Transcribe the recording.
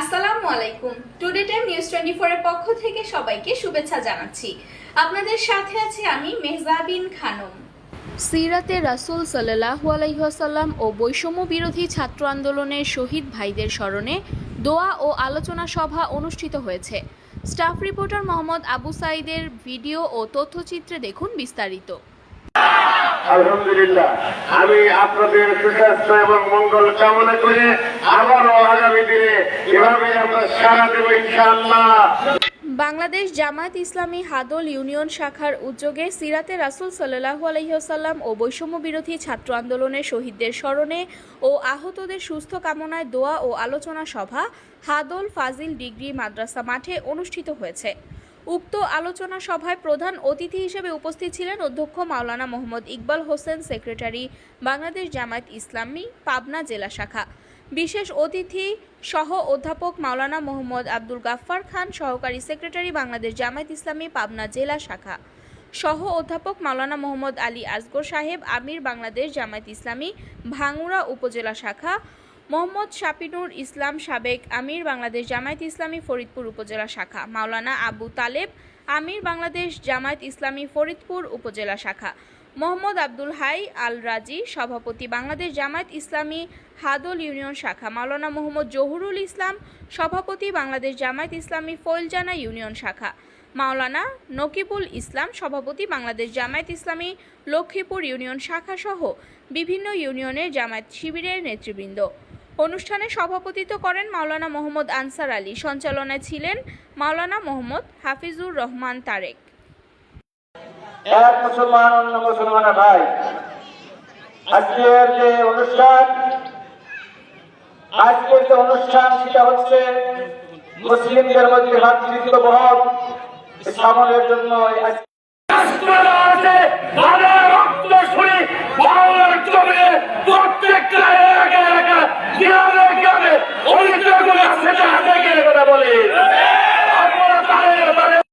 আসসালামু আলাইকুম। Today time news twenty এর পক্ষ থেকে সবাইকে শুভেচ্ছা জানাচ্ছি। আপনাদের সাথে আছি আমি মেহজাবিন খানম। সিরাতে রাসূল সাল্লাহু আলাইসাল্লাম ও বৈষম্য বিরোধী ছাত্র আন্দোলনের শহীদ ভাইদের স্মরণে দোয়া ও আলোচনা সভা অনুষ্ঠিত হয়েছে। স্টাফ রিপোর্টার মোহাম্মদ আবু সাইদের ভিডিও ও তথ্যচিত্রে দেখুন বিস্তারিত। আলহামদুলিল্লাহ। আমি আপনাদের সুস্বাস্থ্য এবং মঙ্গল কামনা করে আবারও আগামী দিনে এভাবে আমরা সারা দেবো ইনশাআল্লাহ। বাংলাদেশ জামায়াত ইসলামী হাদল ইউনিয়ন শাখার উদ্যোগে সিরাতে রাসূল সাল্লাহু আলহিহাসাল্লাম ও বৈষম্য বিরোধী ছাত্র আন্দোলনের শহীদদের স্মরণে ও আহতদের সুস্থ কামনায় দোয়া ও আলোচনা সভা হাদল ফাজিল ডিগ্রি মাদ্রাসা মাঠে অনুষ্ঠিত হয়েছে। উক্ত আলোচনা সভায় প্রধান অতিথি হিসেবে উপস্থিত ছিলেন অধ্যক্ষ মাওলানা মোহাম্মদ ইকবাল হোসেন, সেক্রেটারি বাংলাদেশ জামায়াত ইসলামী, পাবনা জেলা শাখা। বিশেষ অতিথি সহ অধ্যাপক মাওলানা মোহাম্মদ আব্দুল গাফফার খান, সহকারী সেক্রেটারি বাংলাদেশ জামায়াত ইসলামী, পাবনা জেলা শাখা। সহ অধ্যাপক মাওলানা মোহাম্মদ আলী আসগর সাহেব, আমির বাংলাদেশ জামায়াত ইসলামী ভাঙ্গুড়া উপজেলা শাখা মোহাম্মদ শাপিনুর ইসলাম সাবেক আমির বাংলাদেশ জামায়াত ইসলামী ফরিদপুর উপজেলা শাখা, মাওলানা আবু তালেব আমির বাংলাদেশ জামায়াত ইসলামী ফরিদপুর উপজেলা শাখা, মোহাম্মদ আব্দুল হাই আল রাজি সভাপতি বাংলাদেশ জামায়াত ইসলামী হাদল ইউনিয়ন শাখা, মাওলানা মোহাম্মদ জহুরুল ইসলাম সভাপতি বাংলাদেশ জামায়াত ইসলামী ফৈলজানা ইউনিয়ন শাখা, মাওলানা নকিবুল ইসলাম সভাপতি বাংলাদেশ জামায়াত ইসলামী লক্ষ্মীপুর ইউনিয়ন শাখা সহ বিভিন্ন ইউনিয়নের জামায়াত শিবিরের নেতৃবৃন্দ। অনুষ্ঠানে সভাপতিত্ব করেন মাওলানা মোহাম্মদ আনসার আলী। সঞ্চালনায় ছিলেন মাওলানা মোহাম্মদ হাফিজুর রহমান তারেক। এক মুসলমান, অন্য ভাই। আজকের যে অনুষ্ঠান, আজকের যে অনুষ্ঠান, সেটা হচ্ছে মুসলিমদের মধ্যে বহন জন্য